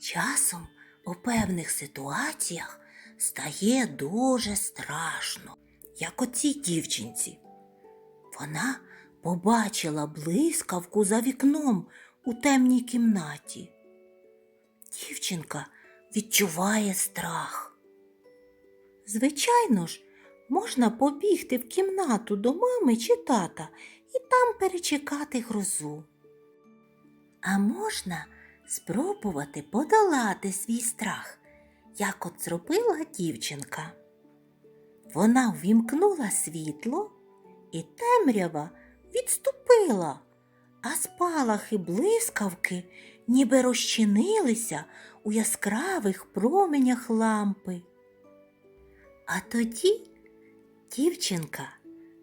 Часом у певних ситуаціях стає дуже страшно, як оцій дівчинці. Вона побачила блискавку за вікном у темній кімнаті. Дівчинка відчуває страх. Звичайно ж, можна побігти в кімнату до мами чи тата і там перечекати грозу. А можна спробувати подолати свій страх, як от зробила дівчинка. Вона ввімкнула світло, і темрява відступила, а спалахи блискавки ніби розчинилися у яскравих променях лампи. А тоді дівчинка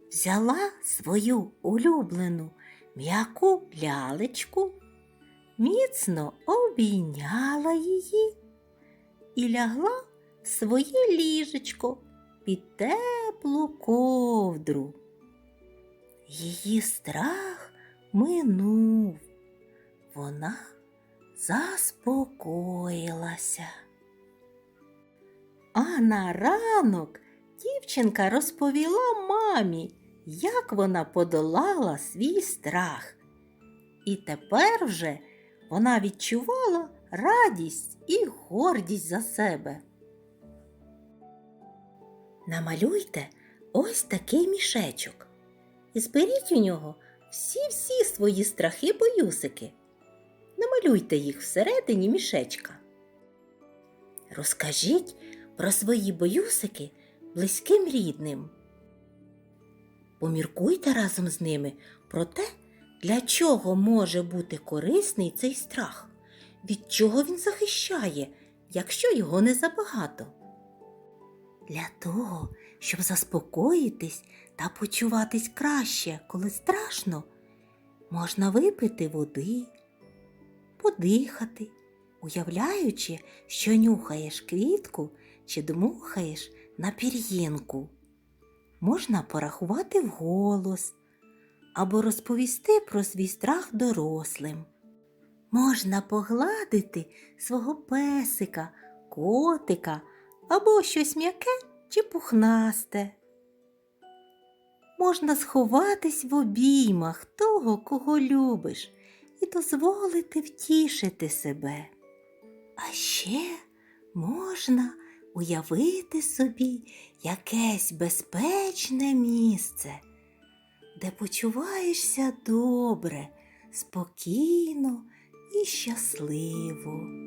взяла свою улюблену м'яку лялечку, міцно обійняла її і лягла в своє ліжечко під теплу ковдру. Її страх минув, вона заспокоїлася. А на ранок дівчинка розповіла мамі, як вона подолала свій страх. І тепер вже вона відчувала радість і гордість за себе. Намалюйте ось такий мішечок і зберіть у нього всі-всі свої страхи боюсики. Намалюйте їх всередині мішечка. Розкажіть про свої боюсики близьким рідним. Поміркуйте разом з ними про те, для чого може бути корисний цей страх, від чого він захищає, якщо його не забагато. Для того, щоб заспокоїтись та почуватись краще, коли страшно, можна випити води, подихати, уявляючи, що нюхаєш квітку чи дмухаєш на пір'їнку. Можна порахувати вголос або розповісти про свій страх дорослим. Можна погладити свого песика, котика або щось м'яке чи пухнасте. Можна сховатись в обіймах того, кого любиш, і дозволити втішити себе. А ще можна уявити собі якесь безпечне місце, де почуваєшся добре, спокійно і щасливо.